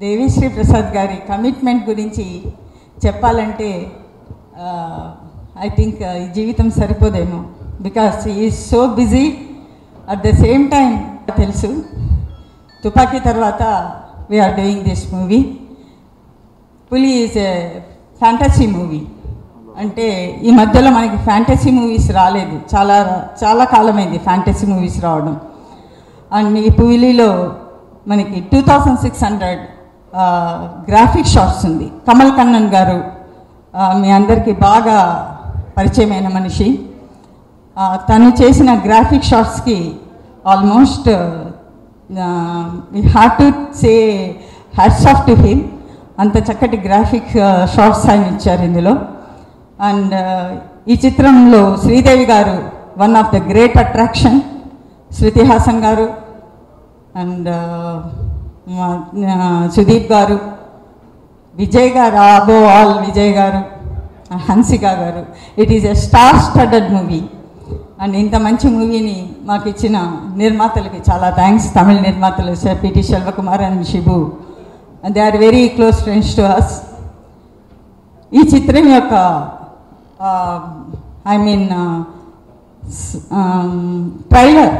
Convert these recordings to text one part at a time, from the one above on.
దేవిశ్రీ ప్రసాద్ గారి కమిట్మెంట్ గురించి చెప్పాలంటే ఐ థింక్ ఈ జీవితం సరిపోదేమో. బికాస్ ఈ so busy at the same time తెలుసు తుపాకీ తర్వాత we're doing this movie Puli is a fantasy movie అంటే ఈ మధ్యలో మనకి ఫ్యాంటసీ మూవీస్ రాలేదు. చాలా చాలా కాలమైంది ఫ్యాంటసీ మూవీస్ రావడం. అండ్ ఈ పులిలో మనకి two thousand six hundred graphic shots ఉంది. కమల్ కన్నన్ గారు మీ అందరికీ బాగా పరిచయమైన మనిషి. తను చేసిన graphic షాట్స్కి almost we have to say hats off to him అంత చక్కటి గ్రాఫిక్ షార్ట్స్ ఆయన ఇచ్చారు ఇందులో. అండ్ ఈ చిత్రంలో Sridevi garu one of the great attraction Shruti Haasan garu. And Sudeep గారు విజయ్ గారు అబో all Vijay garu Hansika garu. It is a star studded movie and ఇంత మంచి మూవీని మాకు ఇచ్చిన నిర్మాతలకి చాలా థ్యాంక్స్ తమిళ నిర్మాతలు sir PT Selvakumar and Shibu they are very close friends to us ఈ చిత్రం యొక్క ఐ మీన్ ట్రైలర్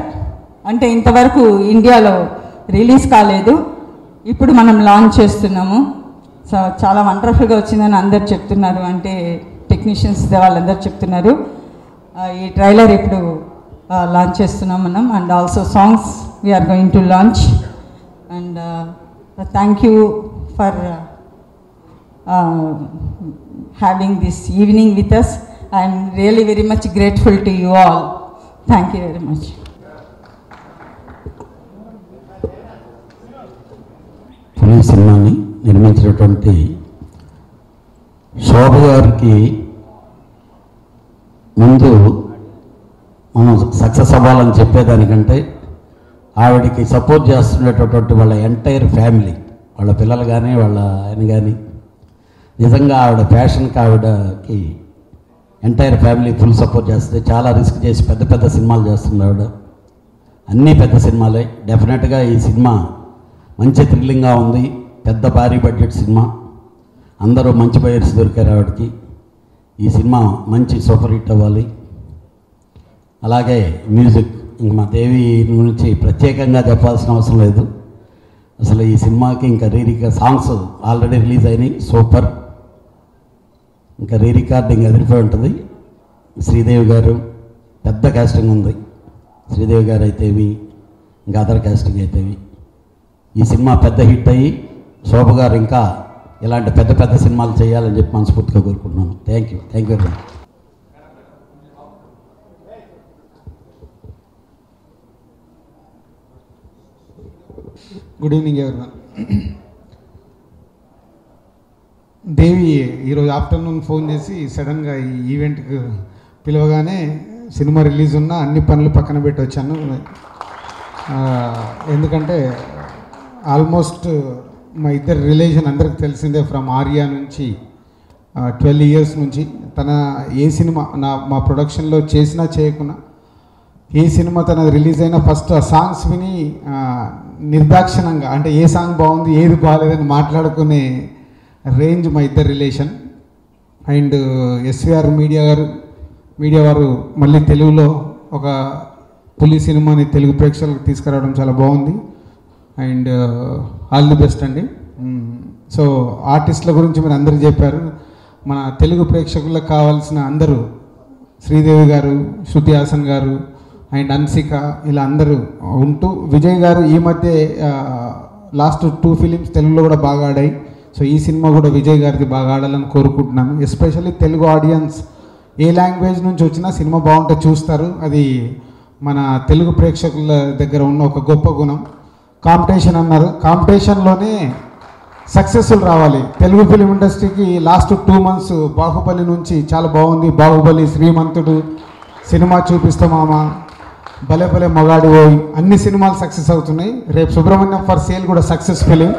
అంటే ఇంతవరకు ఇండియాలో రిలీజ్ కాలేదు. ఇప్పుడు మనం లాంచ్ చేస్తున్నాము. సో చాలా వండర్ఫుల్గా వచ్చిందని అందరు చెప్తున్నారు. అంటే టెక్నీషియన్స్ వాళ్ళందరూ చెప్తున్నారు. ఈ ట్రైలర్ ఇప్పుడు లాంచ్ చేస్తున్నాం మనం. And also songs we're going to launch and thank you for having this evening with us I'm really very much grateful to you all thank you very much అనే సినిమాని నిర్మించినటువంటి శోభ గారికి ముందు మనం సక్సెస్ అవ్వాలని చెప్పేదానికంటే ఆవిడకి సపోర్ట్ చేస్తున్నటువంటి వాళ్ళ ఎంటైర్ ఫ్యామిలీ వాళ్ళ పిల్లలు కానీ వాళ్ళ ఆయన కానీ నిజంగా ఆవిడ ఫ్యాషన్కి ఆవిడకి ఎంటైర్ ఫ్యామిలీ ఫుల్ సపోర్ట్ చేస్తుంది. చాలా రిస్క్ చేసి పెద్ద పెద్ద సినిమాలు చేస్తుంది ఆవిడ. అన్నీ పెద్ద సినిమాలే. డెఫినెట్గా ఈ సినిమా మంచి థ్రిల్లింగ్గా ఉంది. పెద్ద భారీ బడ్జెట్ సినిమా. అందరూ మంచి బయర్స్ దొరికారు ఆవిడకి. ఈ సినిమా మంచి సూపర్ హిట్ అవ్వాలి. అలాగే మ్యూజిక్. ఇంక మా దేవి గురించి ప్రత్యేకంగా చెప్పాల్సిన అవసరం లేదు. అసలు ఈ సినిమాకి ఇంకా రీరిక సాంగ్స్ ఆల్రెడీ రిలీజ్ అయినాయి. సూపర్. ఇంకా రీ రికార్డింగ్ ఎదిరిపోయి ఉంటుంది. శ్రీదేవి గారు పెద్ద కాస్టింగ్ ఉంది. శ్రీదేవి గారు అయితేవి ఇంకా అదర్ కాస్టింగ్ అయితేవి. ఈ సినిమా పెద్ద హిట్ అయ్యి శోభ గారు ఇంకా ఇలాంటి పెద్ద పెద్ద సినిమాలు చేయాలని చెప్పి మనస్ఫూర్తిగా కోరుకుంటున్నాను. Thank you thank you very much good evening everyone Devi ఈరోజు ఆఫ్టర్నూన్ ఫోన్ చేసి సడన్గా ఈ ఈవెంట్కి పిలవగానే సినిమా రిలీజ్ ఉన్న అన్ని పనులు పక్కన పెట్టి వచ్చాను. ఎందుకంటే ఆల్మోస్ట్ uh, మా ఇద్దరు రిలేషన్ అందరికి తెలిసిందే ఫ్రమ్ ఆర్యా నుంచి ట్వెల్వ్ ఇయర్స్ నుంచి. తన ఏ సినిమా నా మా ప్రొడక్షన్లో చేసినా చేయకున్నా ఏ సినిమా తన రిలీజ్ అయినా ఫస్ట్ ఆ సాంగ్స్ విని నిర్దాక్షిణంగా అంటే ఏ సాంగ్ బాగుంది ఏది బాగాలేదని మాట్లాడుకునే రేంజ్ మా ఇద్దరు relation. And SVR media garu media వారు మళ్ళీ తెలుగులో ఒక పులి సినిమాని తెలుగు ప్రేక్షకులకు తీసుకురావడం చాలా బాగుంది. అండ్ ఆల్ ది బెస్ట్ అండి. సో ఆర్టిస్టుల గురించి మీరు అందరూ చెప్పారు. మన తెలుగు ప్రేక్షకులకు కావాల్సిన అందరూ శ్రీదేవి గారు శృతి హాసన్ గారు అండ్ అన్సిక ఇలా అందరూ ఉంటూ విజయ్ గారు ఈ మధ్య లాస్ట్ టూ ఫిలిమ్స్ తెలుగులో కూడా బాగా ఆడాయి. సో ఈ సినిమా కూడా విజయ్ గారికి బాగా ఆడాలని కోరుకుంటున్నాను. ఎస్పెషల్లీ తెలుగు ఆడియన్స్ ఏ లాంగ్వేజ్ నుంచి వచ్చినా సినిమా బాగుంటే చూస్తారు. అది మన తెలుగు ప్రేక్షకుల దగ్గర ఉన్న ఒక గొప్ప గుణం. కాంపిటీషన్ అన్నారు. కాంపిటీషన్లోనే సక్సెస్ఫుల్ రావాలి. తెలుగు ఫిలిం ఇండస్ట్రీకి లాస్ట్ టూ మంత్స్ బాహుబలి నుంచి చాలా బాగుంది. బాహుబలి శ్రీమంతుడు సినిమా చూపిస్తా మామ. భలే భలే మగాడి పోయి అన్ని సినిమాలు సక్సెస్ అవుతున్నాయి. రేపు సుబ్రహ్మణ్యం ఫర్ సేల్ కూడా సక్సెస్ ఫిలిం.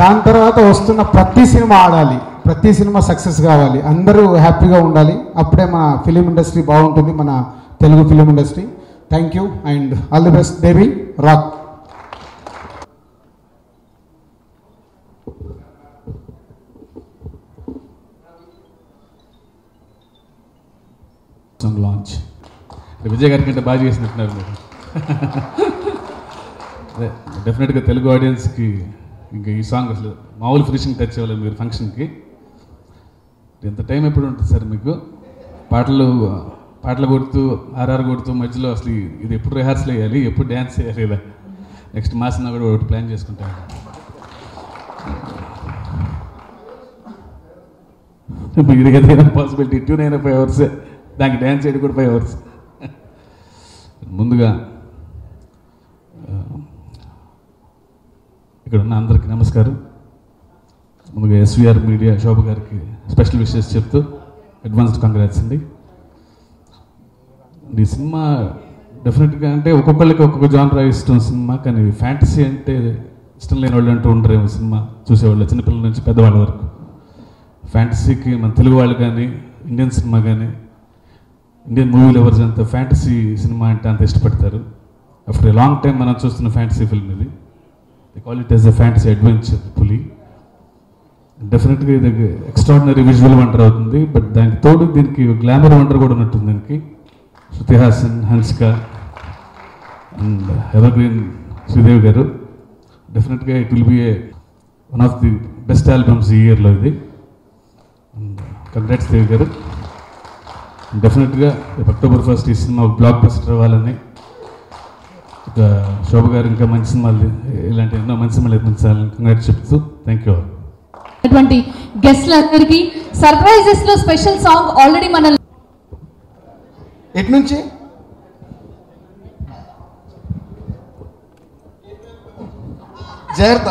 దాని తర్వాత వస్తున్న ప్రతి సినిమా ఆడాలి. ప్రతి సినిమా సక్సెస్ కావాలి. అందరూ హ్యాపీగా ఉండాలి. అప్పుడే మన ఫిలిం ఇండస్ట్రీ బాగుంటుంది. మన Telugu film industry. Thank you and all the best Devi rock song launch Vijay గారి కంటే బాగా చేసినట్టున్నారు మీరు. అదే డెఫినెట్గా తెలుగు ఆడియన్స్కి ఇంకా ఈ సాంగ్ అసలు మామూలు ఫినిషింగ్ టచ్ ఇవ్వలేదు మీరు ఫంక్షన్కి ఎంత టైం ఎప్పుడు ఉంటుంది సార్ మీకు? పాటలు పాటలు కొడుతూ ఆర్ఆర్ కొడుతూ మధ్యలో అసలు ఇది ఎప్పుడు రిహార్సల్ వేయాలి ఎప్పుడు డ్యాన్స్ చేయాలి ఇలా? నెక్స్ట్ మాసిన కూడా ఒకటి ప్లాన్ చేసుకుంటాను ఇది ఏదైనా పాసిబిలిటీ ట్యూన్ నైన్ ఫైవ్ అవర్స్ దానికి డ్యాన్స్ చేయడం కూడా ఫైవ్ అవర్స్ ముందుగా ఇక్కడ ఉన్న అందరికీ నమస్కారం. ముందుగా ఎస్విఆర్ మీడియా శోభ గారికి స్పెషల్ విషెస్ చెప్తూ అడ్వాన్స్డ్ కంగ్రాట్స్ అండి. ఈ సినిమా డెఫినెట్గా అంటే ఒక్కొక్కళ్ళకి ఒక్కొక్క జానరా ఇష్టం సినిమా కానీ ఫ్యాంటసీ అంటే ఇష్టం లేని వాళ్ళు అంటూ ఉండరేమో సినిమా చూసేవాళ్ళు చిన్నపిల్లల నుంచి పెద్దవాళ్ళ వరకు. ఫ్యాంటసీకి మన తెలుగు వాళ్ళు కానీ ఇండియన్ సినిమా కానీ ఇండియన్ మూవీ లవర్స్ అంత ఫ్యాంటసీ సినిమా అంటే అంత ఇష్టపడతారు. ఆఫ్టర్ ఏ లాంగ్ టైం మనం చూస్తున్న ఫ్యాంటసీ ఫిల్మ్ ఇది. The call it as a fantasy adventure Puli. డెఫినెట్గా ఇది ఎక్స్ట్రాడినరీ విజువల్ వండర్ అవుతుంది. బట్ దానికి తోడు దీనికి గ్లామర్ వండర్ కూడా ఉన్నట్టుంది దీనికి. శృతి హాసన్ హన్సిక అండ్ ఎవర్గ్రీన్ శ్రీదేవి గారు. డెఫినెట్గా it will be a one of the best albums ఈ ఇయర్లో ఇది. కంగ్రాట్స్ దేవి గారు. డెఫినెట్గా రేపు అక్టోబర్ ఫస్ట్ ఈ సినిమా బ్లాక్ బస్టర్ అవ్వాలని ఇక శోభ గారు ఇంకా మంచి సినిమాలు ఇలాంటి ఎన్నో మంచి సినిమాలు నిర్మించాలని కంగ్రాట్స్ చెప్తూ థ్యాంక్ యూ అటువంటి గెస్ట్లందరికీ సర్ప్రైజెస్లో స్పెషల్ సాంగ్ ఆల్రెడీ మన ఎటు నుంచి జాగ్రత్త.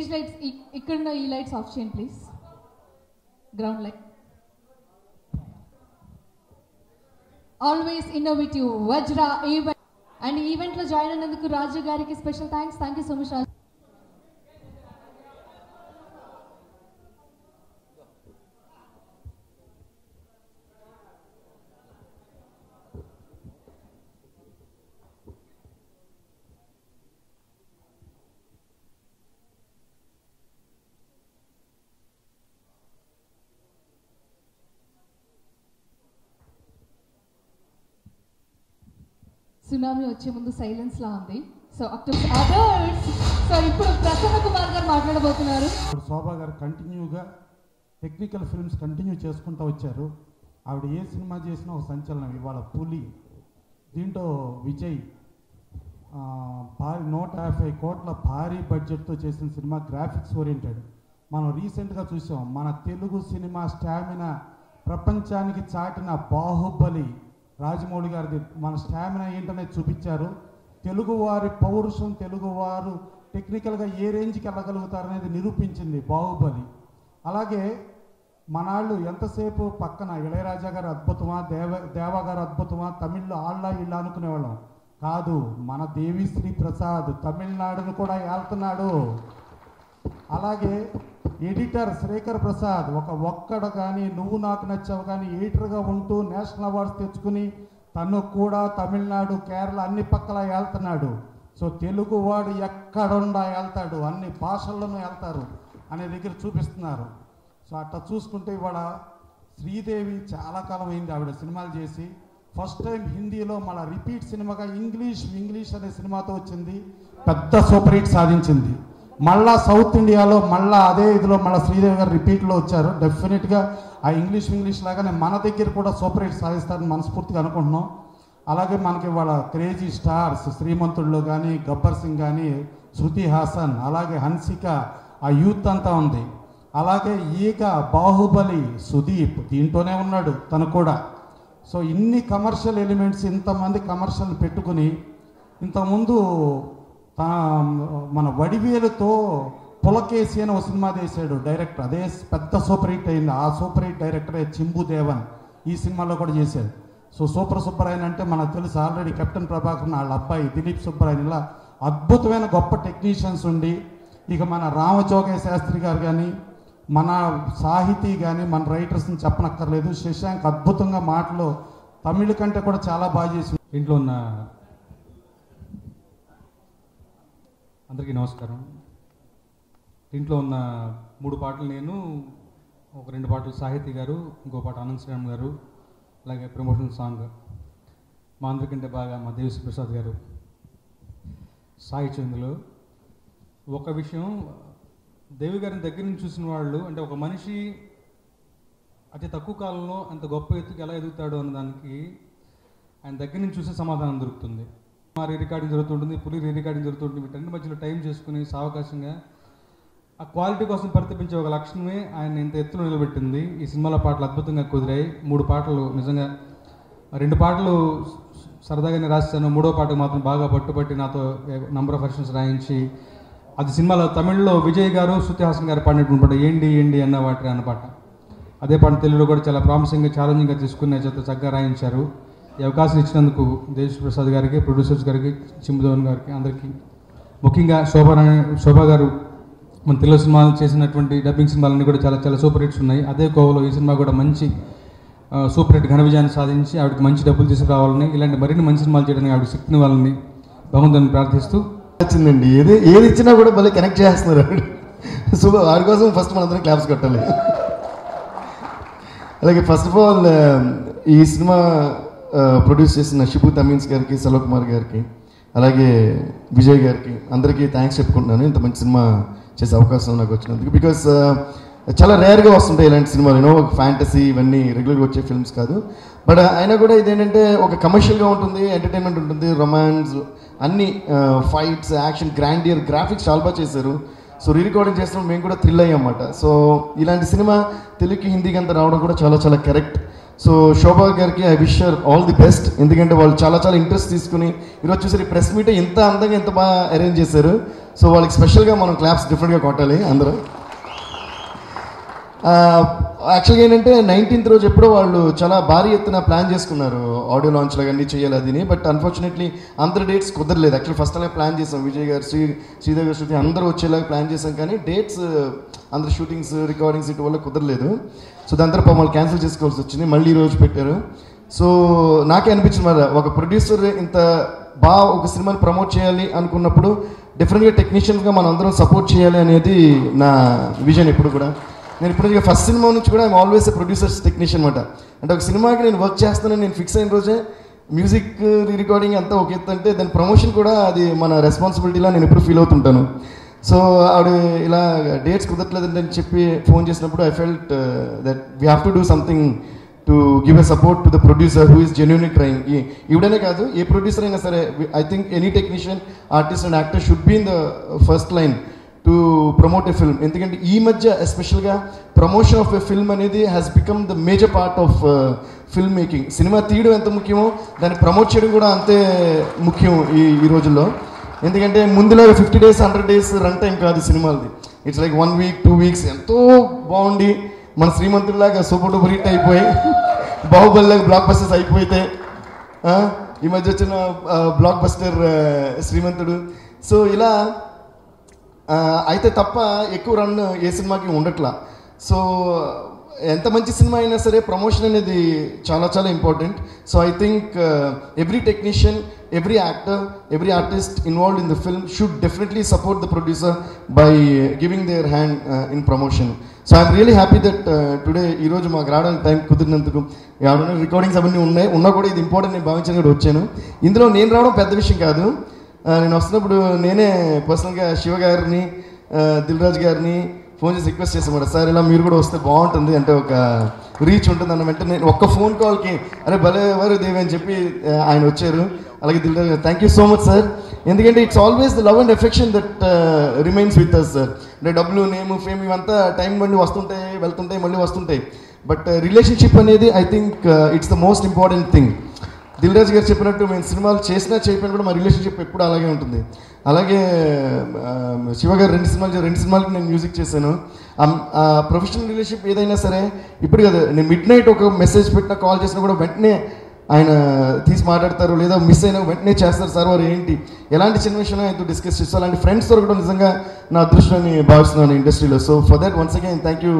స్టేజ్ లైట్స్ ఇక్కడ ఈ లైట్స్ ఆఫ్ చేయండి please ground light always innovative Vajra event and ఈవెంట్లో జాయిన్ అయినందుకు రాజు గారికి special thanks thank you so much Raju tsunami వచ్చే ముందు సైలెన్స్ లా ఉంది. సో అక్టోబర్ అదర్స్ సో ఇప్పుడు ప్రసన్న కుమార్ గారు మాట్లాడబోతున్నారు. ఇప్పుడు శోభా గారు కంటిన్యూగా టెక్నికల్ ఫిల్మ్స్ కంటిన్యూ చేసుకుంటూ వచ్చారు. ఆవిడ ఏ సినిమా చేసినా ఒక సంచలనం. ఇవాళ పులి దీంట్లో విజయ్ భారీ నూట యాభై కోట్ల భారీ బడ్జెట్తో చేసిన సినిమా గ్రాఫిక్స్ ఓరియంటెడ్ మనం రీసెంట్గా చూసాం మన తెలుగు సినిమా స్టామినా ప్రపంచానికి చాటిన బాహుబలి. రాజమౌళి గారిది మన స్టామినా ఏంటనేది చూపించారు. తెలుగువారి పౌరుషం తెలుగువారు టెక్నికల్గా ఏ రేంజ్కి వెళ్ళగలుగుతారనేది నిరూపించింది బాహుబలి. అలాగే మనాళ్ళు ఎంతసేపు పక్కన ఇళయరాజా గారు అద్భుతమా దేవ దేవా గారు అద్భుతమా తమిళ్ళో ఆళ్ళ ఇళ్ళ అనుకునేవాళ్ళం. కాదు మన దేవిశ్రీ ప్రసాద్ తమిళనాడును కూడా ఏళ్తున్నాడు అలాగే ఎడిటర్ శ్రీకర్ ప్రసాద్ ఒక ఒక్కడ కానీ నువ్వు నాకు నచ్చావు కానీ ఎడిటర్గా ఉంటూ నేషనల్ అవార్డ్స్ తెచ్చుకుని తను కూడా తమిళనాడు కేరళ అన్ని పక్కల వెళ్తున్నాడు సో తెలుగు వాడు ఎక్కడుండా వెళ్తాడు అన్ని భాషల్లోనూ వెళ్తారు అనే దగ్గర చూపిస్తున్నారు. సో అట్లా చూసుకుంటే ఇవాళ శ్రీదేవి చాలా కాలం అయింది ఆవిడ సినిమాలు చేసి. ఫస్ట్ టైం హిందీలో మళ్ళీ రిపీట్ సినిమాగా ఇంగ్లీష్ ఇంగ్లీష్ అనే సినిమాతో వచ్చింది. పెద్ద సూపర్ హిట్ సాధించింది. మళ్ళా సౌత్ ఇండియాలో మళ్ళా అదే ఇదిలో మళ్ళీ శ్రీదేవి గారు రిపీట్లో వచ్చారు. డెఫినెట్గా ఆ ఇంగ్లీష్ ఇంగ్లీష్ లాగానే మన దగ్గర కూడా సూపర్ హిట్ సాధిస్తారని మనస్ఫూర్తిగా అనుకుంటున్నాం. అలాగే మనకి వాళ్ళ క్రేజీ స్టార్స్ శ్రీమంతుల్లో కానీ గబ్బర్ సింగ్ కానీ శృతి హాసన్ అలాగే హన్సిక ఆ యూత్ అంతా ఉంది. అలాగే ఈక బాహుబలి సుదీప్ దీంట్లోనే ఉన్నాడు తను కూడా. సో ఇన్ని కమర్షియల్ ఎలిమెంట్స్ ఇంతమంది కమర్షియల్ పెట్టుకుని ఇంతకుముందు తా మన వడివేలుతో పులకేసి అని ఒక సినిమా తీశాడు డైరెక్టర్. అదే పెద్ద సూపర్ హిట్ అయింది. ఆ సూపర్ హిట్ డైరెక్టరే చింబు దేవన్ ఈ సినిమాలో కూడా చేశాడు. సో సూపర్ సుబ్బరాయన్ అంటే మనకు తెలుసు ఆల్రెడీ కెప్టెన్ ప్రభాకర్ వాళ్ళ అబ్బాయి దిలీప్ సుబ్బరాయన్ ఇలా అద్భుతమైన గొప్ప టెక్నీషియన్స్ ఉండి ఇక మన రామచోగయ్య శాస్త్రి గారు కానీ మన సాహితీ కానీ మన రైటర్స్ని చెప్పనక్కర్లేదు. శశాంక్ అద్భుతంగా మాటలు తమిళ కంటే కూడా చాలా బాగా చేసి ఇంట్లో ఉన్న అందరికీ నమస్కారం. దీంట్లో ఉన్న మూడు పాటలు నేను ఒక రెండు పాటలు సాహితీ గారు ఇంకో పాట అనంత్ శ్రీరామ్ గారు అలాగే ప్రమోషన్ సాంగ్ మా అందరికంటే బాగా మా దేవిశ్రీ ప్రసాద్ గారు సాహిత్యం ఇందులో. ఒక విషయం దేవి గారిని దగ్గర నుంచి చూసిన వాళ్ళు అంటే ఒక మనిషి అతి తక్కువ కాలంలో అంత గొప్ప ఎత్తుకు ఎలా ఎదుగుతాడు అన్న దానికి ఆయన దగ్గర నుంచి చూసే సమాధానం దొరుకుతుంది. రీ రికార్డింగ్ జరుగుతుంటుంది పులి రీ రికార్డింగ్ జరుగుతుంటుంది. వీటన్ని మధ్యలో టైం చేసుకుని సావకాశంగా ఆ క్వాలిటీ కోసం పరితపించే ఒక లక్షణమే ఆయన ఇంత ఎత్తున నిలబెట్టింది. ఈ సినిమాలో పాటలు అద్భుతంగా కుదిరాయి. మూడు పాటలు నిజంగా రెండు పాటలు సరదాగానే రాశాను. మూడో పాటకు మాత్రం బాగా పట్టుబట్టి నాతో నంబర్ ఆఫ్ వర్షన్స్ రాయించి అది సినిమాలో తమిళ్ళో విజయ్ గారు శృతి గారు పాడినటువంటి పాట ఏంటి ఏంటి అన్న వాటి అన్న పాట. అదే పాట తెలుగులో కూడా చాలా ప్రామిసింగ్గా ఛాలెంజింగ్గా తీసుకునే చేత చక్కగా రాయించారు. ఈ అవకాశం ఇచ్చినందుకు దేశ్ ప్రసాద్ గారికి ప్రొడ్యూసర్స్ గారికి చింబుధవన్ గారికి అందరికీ ముఖ్యంగా శోభా శోభా గారు మన తెలుగు సినిమాలు చేసినటువంటి డబ్బింగ్ సినిమాలన్నీ కూడా చాలా చాలా సూపర్ హిట్స్ ఉన్నాయి. అదే కోవలో ఈ సినిమా కూడా మంచి సూపర్ హిట్ ఘన విజయాన్ని సాధించి ఆవిడకి మంచి డబ్బులు తీసుకురావాలని ఇలాంటి మరిన్ని మంచి సినిమాలు చేయడానికి ఆవిడ శక్తిని వాళ్ళని భగవంతుని ప్రార్థిస్తూ వచ్చిందండి. ఏది ఏది ఇచ్చినా కూడా భలే కనెక్ట్ చేస్తున్నారు సో వారి కోసం ఫస్ట్ మనందరం క్లాప్స్ కొట్టాలి. అలాగే ఫస్ట్ ఆఫ్ ఆల్ ఈ సినిమా ప్రొడ్యూస్ చేసిన షిబు తమీన్స్ గారికి సలో కుమార్ గారికి అలాగే విజయ్ గారికి అందరికీ థ్యాంక్స్ చెప్పుకుంటున్నాను. ఇంత మంచి సినిమా చేసే అవకాశం నాకు వచ్చినందుకు. బికాస్ చాలా రేర్గా వస్తుంటాయి ఇలాంటి సినిమాలు. యూనో ఒక ఫ్యాంటసీ ఇవన్నీ రెగ్యులర్గా వచ్చే ఫిల్మ్స్ కాదు. బట్ అయినా కూడా ఇదేంటంటే ఒక కమర్షియల్గా ఉంటుంది ఎంటర్టైన్మెంట్ ఉంటుంది రొమాన్స్ అన్ని ఫైట్స్ యాక్షన్ గ్రాండియర్ గ్రాఫిక్స్ చాలా బాగా చేశారు. సో రీ రికార్డింగ్ చేసినప్పుడు మేము కూడా థ్రిల్ అయ్యామన్నమాట సో ఇలాంటి సినిమా తెలుగుకి హిందీకి అంతా రావడం కూడా చాలా చాలా కరెక్ట్ సో శోభా గారికి I wish all the best ఎందుకంటే వాళ్ళు చాలా చాలా ఇంట్రెస్ట్ తీసుకుని ఈరోజు చూసారు ఈ ప్రెస్ మీట్ ఇంత అందంగా ఎంత బాగా అరేంజ్ చేశారు. సో వాళ్ళకి స్పెషల్గా మనం క్లాప్స్ డిఫరెంట్గా కొట్టాలి అందరూ. యాక్చువల్గా ఏంటంటే నైన్టీన్త్ రోజు ఎప్పుడో వాళ్ళు చాలా భారీ ఎత్తున ప్లాన్ చేసుకున్నారు ఆడియో లాంచ్లో అన్నీ చేయాలి అదిని బట్ అన్ఫార్చునేట్లీ అందరి డేట్స్ కుదరలేదు. యాక్చువల్ ఫస్ట్ అలా ప్లాన్ చేసాం. విజయ్ గారు శ్రీ శ్రీదేవి గారు శృతి అందరూ వచ్చేలాగా ప్లాన్ చేసాం. కానీ డేట్స్ అందరు షూటింగ్స్ రికార్డింగ్స్ ఇటు వల్ల కుదరలేదు. సో దాని తర్వాత వాళ్ళు క్యాన్సిల్ చేసుకోవాల్సి వచ్చింది. మళ్ళీ ఈ రోజు పెట్టారు. సో నాకే అనిపించింది మరి ఒక ప్రొడ్యూసర్ ఇంత బాగా ఒక సినిమాని ప్రమోట్ చేయాలి అనుకున్నప్పుడు డిఫరెంట్గా టెక్నీషియన్స్గా మనం అందరం సపోర్ట్ చేయాలి అనేది నా విజన్ ఎప్పుడు కూడా. నేను ఇప్పుడు ఫస్ట్ సినిమా నుంచి కూడా ఐమ్ ఆల్వేస్ ప్రొడ్యూసర్స్ టెక్నీషియన్ అనమాట అంటే ఒక సినిమాకి నేను వర్క్ చేస్తానని నేను ఫిక్స్ అయిన రోజే మ్యూజిక్ రికార్డింగ్ అంతా ఒక ఎత్తు అంటే దాని ప్రమోషన్ కూడా అది మన రెస్పాన్సిబిలిటీలా నేను ఎప్పుడు ఫీల్ అవుతుంటాను. సో ఆవిడ ఇలా డేట్స్ కుదరట్లేదండి అని చెప్పి ఫోన్ చేసినప్పుడు I felt that we have to do something to give a support to the producer who is genuinely trying ఇవిడనే కాదు ఏ ప్రొడ్యూసర్ అయినా సరే I think any technician artist and actor should be in the first line to promote a film ఎందుకంటే ఈ మధ్య ఎస్పెషల్గా promotion of a film అనేది has become the major part of film making cinema తీయడం ఎంత ముఖ్యమో దాన్ని ప్రమోట్ చేయడం కూడా అంతే ముఖ్యం ఈ ఈ రోజుల్లో. ఎందుకంటే ముందులాగా fifty days hundred days run time కాదు సినిమాలది. It's like one week two weeks ఎంతో బాగుండి మన శ్రీమంతుడిలాగా సూపర్ డూపర్ హిట్ అయిపోయి బాహుబలిలాగా బ్లాక్ బస్టర్స్ అయిపోతే ఈ మధ్య వచ్చిన బ్లాక్ బస్టర్ శ్రీమంతుడు. సో ఇలా అయితే తప్ప ఎక్కువ రన్ ఏ సినిమాకి ఉండట్లా. సో ఎంత మంచి సినిమా అయినా సరే ప్రమోషన్ అనేది చాలా చాలా important so I think every technician every actor every artist involved in the film should definitely support the producer by giving their hand in promotion so I'm really happy that today ఈరోజు మాకు రావడానికి time కుదిరినందుకు. ఆవిడ recordings అవన్నీ ఉన్నాయి. ఉన్నా కూడా ఇది important నేను భావించాను కూడా వచ్చాను. ఇందులో నేను రావడం పెద్ద విషయం కాదు. నేను వస్తున్నప్పుడు నేనే పర్సనల్గా శివ గారిని దిల్రాజ్ దిల్ రాజు గారిని ఫోన్ చేసి రిక్వెస్ట్ చేసామాట సార్ ఇలా మీరు కూడా వస్తే బాగుంటుంది. అంటే ఒక రీచ్ ఉంటుంది అన్న వెంటనే నేను ఒక్క ఫోన్ కాల్కి అరే భలే వారు దేవి అని చెప్పి ఆయన వచ్చారు. అలాగే దిల్రాజ్ గారు thank you so much sir ఎందుకంటే it's always the love and affection that remains with us sir అంటే డబ్బులు నేమ్ ఫేమ్ ఇవంతా టైం మళ్ళీ వస్తుంటాయి వెళ్తుంటాయి మళ్ళీ వస్తుంటాయి. బట్ రిలేషన్షిప్ అనేది I think it's the most important thing Dilraju గారు చెప్పినట్టు మేము సినిమాలు చేసినా చేయకపోయినా కూడా మా రిలేషన్షిప్ ఎప్పుడు అలాగే ఉంటుంది. అలాగే ఆ, శివ గారు రెండు సినిమాలు రెండు సినిమాలకి నేను మ్యూజిక్ చేశాను. ఆ ప్రొఫెషనల్ రిలేషన్షిప్ ఏదైనా సరే ఇప్పుడు కదా నేను మిడ్ నైట్ ఒక మెసేజ్ పెట్టినా కాల్ చేసినా కూడా వెంటనే ఆయన తీసి మాట్లాడతారు లేదా మిస్ అయినా వెంటనే చేస్తారు సార్ వారు ఏంటి? ఎలాంటి చిన్న విషయం ఆయనతో డిస్కస్ చేస్తారు అలాంటి ఫ్రెండ్స్ దొరకడం నిజంగా నా అదృష్టాన్ని భావిస్తున్నాను ఇండస్ట్రీలో so for that once again thank you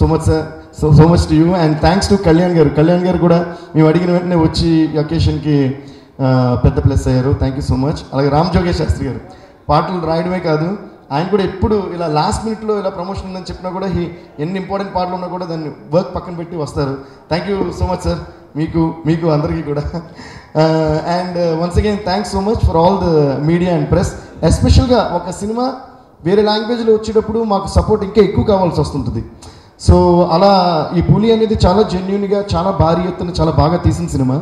so much sir so so much to you and thanks to Kalyan గారు. కళ్యాణ్ గారు కూడా మేము అడిగిన వెంటనే వచ్చి అకేషన్కి పెద్ద ప్లస్ అయ్యారు. థ్యాంక్ యూ సో మచ్ అలాగే రామ్ జోగేష్ శాస్త్రి గారు. పాటలు రాయడమే కాదు ఆయన కూడా ఎప్పుడు ఇలా లాస్ట్ మినిట్లో ఇలా ప్రమోషన్ ఉందని చెప్పినా కూడా ఎన్ని ఇంపార్టెంట్ పాటలు ఉన్నా కూడా దాన్ని వర్క్ పక్కన పెట్టి వస్తారు. Thank you so much sir మీకు మీకు అందరికీ కూడా. And once again thanks so much for all the media and press ఎస్పెషల్గా ఒక సినిమా వేరే లాంగ్వేజ్లో వచ్చేటప్పుడు మాకు సపోర్ట్ ఇంకా ఎక్కువ కావాల్సి వస్తుంటుంది. సో అలా ఈ పులి అనేది చాలా జెన్యున్గా చాలా భారీ ఎత్తున చాలా బాగా తీసిన సినిమా.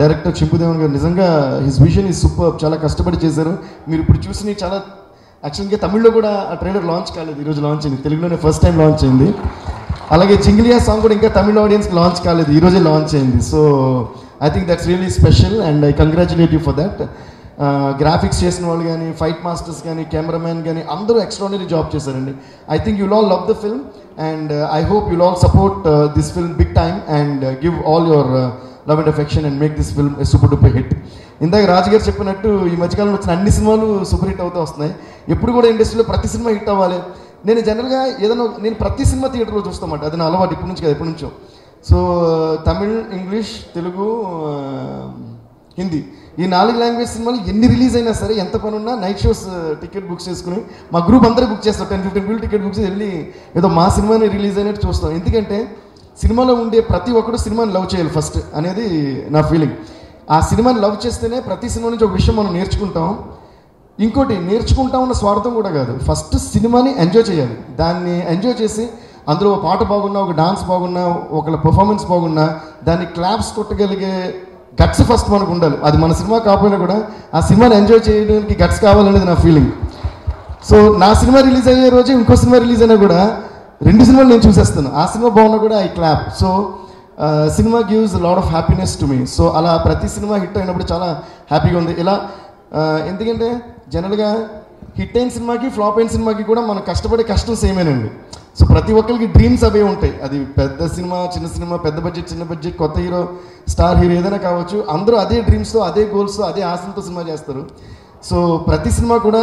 డైరెక్టర్ చింపుదేవన్ గారు నిజంగా హిస్ విజన్ ఈ సూపర్ చాలా కష్టపడి చేశారు. మీరు ఇప్పుడు చూసిన చాలా యాక్చువల్గా తమిళ్ళో కూడా ఆ ట్రైలర్ లాంచ్ కాలేదు. ఈరోజు లాంచ్ అయింది. తెలుగులోనే ఫస్ట్ టైం లాంచ్ అయింది. అలాగే చింగిలియా సాంగ్ కూడా ఇంకా తమిళ ఆడియన్స్కి లాంచ్ కాలేదు. ఈరోజే లాంచ్ అయింది. So I think that's really special and I congratulate you for that graphics చేసిన వాళ్ళు కానీ ఫైట్ మాస్టర్స్ కానీ కెమెరామెన్ కానీ అందరూ ఎక్స్ట్రాడినరీ జాబ్ చేశారండి. I think you'll all love the film and I hope you'll all support this film big time and give all your love and affection and make this film super duper hit ఇందాక రాజు గారు చెప్పినట్టు ఈ మధ్యకాలంలో వచ్చిన అన్ని సినిమాలు super hit అవుతూ వస్తున్నాయి. ఎప్పుడు కూడా ఇండస్ట్రీలో ప్రతి సినిమా హిట్ అవ్వాలి. నేను జనరల్గా ఏదైనా నేను ప్రతి సినిమా థియేటర్లో చూస్తామంట అది నా అలవాటు ఇప్పటి నుంచి కదా ఎప్పటి నుంచో. సో తమిళ్ ఇంగ్లీష్ తెలుగు హిందీ ఈ నాలుగు లాంగ్వేజ్ సినిమాలు ఎన్ని రిలీజ్ అయినా సరే ఎంత పని ఉన్నా నైట్ షోస్ టికెట్ బుక్ చేసుకుని మా గ్రూప్ అందరూ బుక్ చేస్తాం ten fifteen bill ticket book చేసి వెళ్ళి ఏదో మా సినిమాని రిలీజ్ అయినట్టు చూస్తాం. ఎందుకంటే సినిమాలో ఉండే ప్రతి ఒక్కరు సినిమాని లవ్ చేయాలి ఫస్ట్ అనేది నా ఫీలింగ్ ఆ సినిమాని లవ్ చేస్తేనే ప్రతి సినిమా నుంచి ఒక విషయం మనం నేర్చుకుంటాం. ఇంకోటి నేర్చుకుంటా ఉన్న స్వార్థం కూడా కాదు. ఫస్ట్ సినిమాని ఎంజాయ్ చేయాలి. దాన్ని ఎంజాయ్ చేసి అందులో ఒక పాట బాగున్నా ఒక డాన్స్ బాగున్నా ఒకళ్ళ పర్ఫార్మెన్స్ బాగున్నా దాన్ని క్లాప్స్ కొట్టగలిగే గట్స్ ఫస్ట్ మనకు ఉండాలి. అది మన సినిమా కాకపోయినా కూడా ఆ సినిమాని ఎంజాయ్ చేయడానికి గట్స్ కావాలనేది నా ఫీలింగ్ సో నా సినిమా రిలీజ్ అయ్యే రోజు ఇంకో సినిమా రిలీజ్ అయినా కూడా రెండు సినిమాలు నేను చూసేస్తాను. ఆ సినిమా బాగున్నా కూడా I clap so cinema gives lot of happiness to me so అలా ప్రతి సినిమా హిట్ అయినప్పుడు చాలా హ్యాపీగా ఉంది. ఇలా ఎందుకంటే జనరల్గా హిట్ అయిన సినిమాకి ఫ్లాప్ అయిన సినిమాకి కూడా మనం కష్టపడే కష్టం సేమేనండి సో ప్రతి ఒక్కరికి డ్రీమ్స్ అవే ఉంటాయి. అది పెద్ద సినిమా చిన్న సినిమా పెద్ద బడ్జెట్ చిన్న బడ్జెట్ కొత్త హీరో స్టార్ హీరో ఏదైనా కావచ్చు అందరూ అదే డ్రీమ్స్తో అదే గోల్స్తో అదే ఆశలతో సినిమా చేస్తారు. సో ప్రతి సినిమా కూడా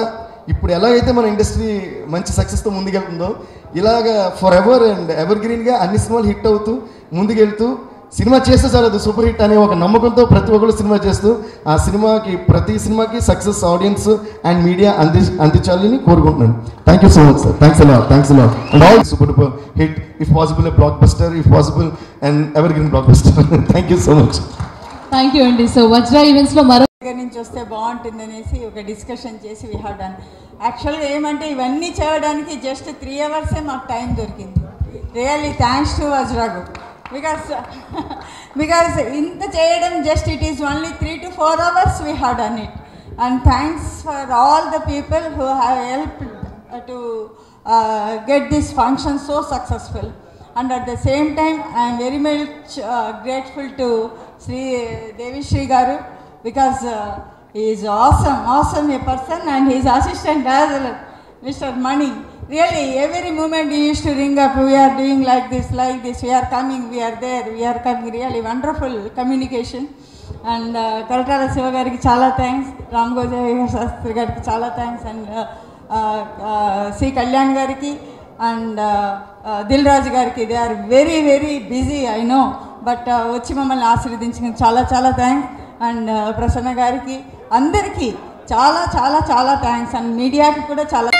ఇప్పుడు ఎలా అయితే మన ఇండస్ట్రీ మంచి సక్సెస్తో ముందుకెళ్తుందో ఇలాగ ఫర్ ఎవర్ అండ్ ఎవర్ గ్రీన్గా అన్ని సినిమాలు హిట్ అవుతూ ముందుకెళ్తూ సినిమా చేస్తే చాలు అది సూపర్ హిట్ అనే ఒక నమ్మకంతో ప్రతి ఒక్కరు సినిమా చేస్తూ ఆ సినిమాకి ప్రతి సినిమాకి సక్సెస్ ఆడియన్స్ అండ్ మీడియా అంది అందించాలని కోరుకుంటున్నాను. Thank you so much sir thanks a lot thanks a lot and all super duper hit if possible a blockbuster if possible and evergreen blockbuster thank you so much thank you అండి so Vajra ఈవెంట్స్లో మరో దగ్గర నుంచి వస్తే బాగుంటుంది అనేసి ఒక discussion చేసి వీ హ్యావ్ డన్ యాక్చువల్గా ఏమంటే ఇవన్నీ చేయడానికి జస్ట్ త్రీ అవర్సే మాకు టైం దొరికింది. రియల్లీ థ్యాంక్స్ టు వజ్రాగు బికాస్ బికాస్ ఇంత చేయడం just it is only three to four hours we have done it and thanks for all the people who have help to get this function so successful and at the same time I am very much uh, grateful to Sri Devi Sri Garu because uh, he is awesome, awesome a person and really every moment he used to ring up doing like this like this like this we are coming we are there we are coming really and Koratala Siva గారికి చాలా thanks Ram గోజావి Shastri గారికి చాలా thanks and C Kalyan గారికి and Dil Raju గారికి they are very very busy I know but వచ్చి మమ్మల్ని ఆశీర్వదించిన చాలా చాలా థ్యాంక్స్ అండ్ ప్రసన్న గారికి అందరికీ చాలా చాలా చాలా థ్యాంక్స్ అండ్ మీడియాకి కూడా చాలా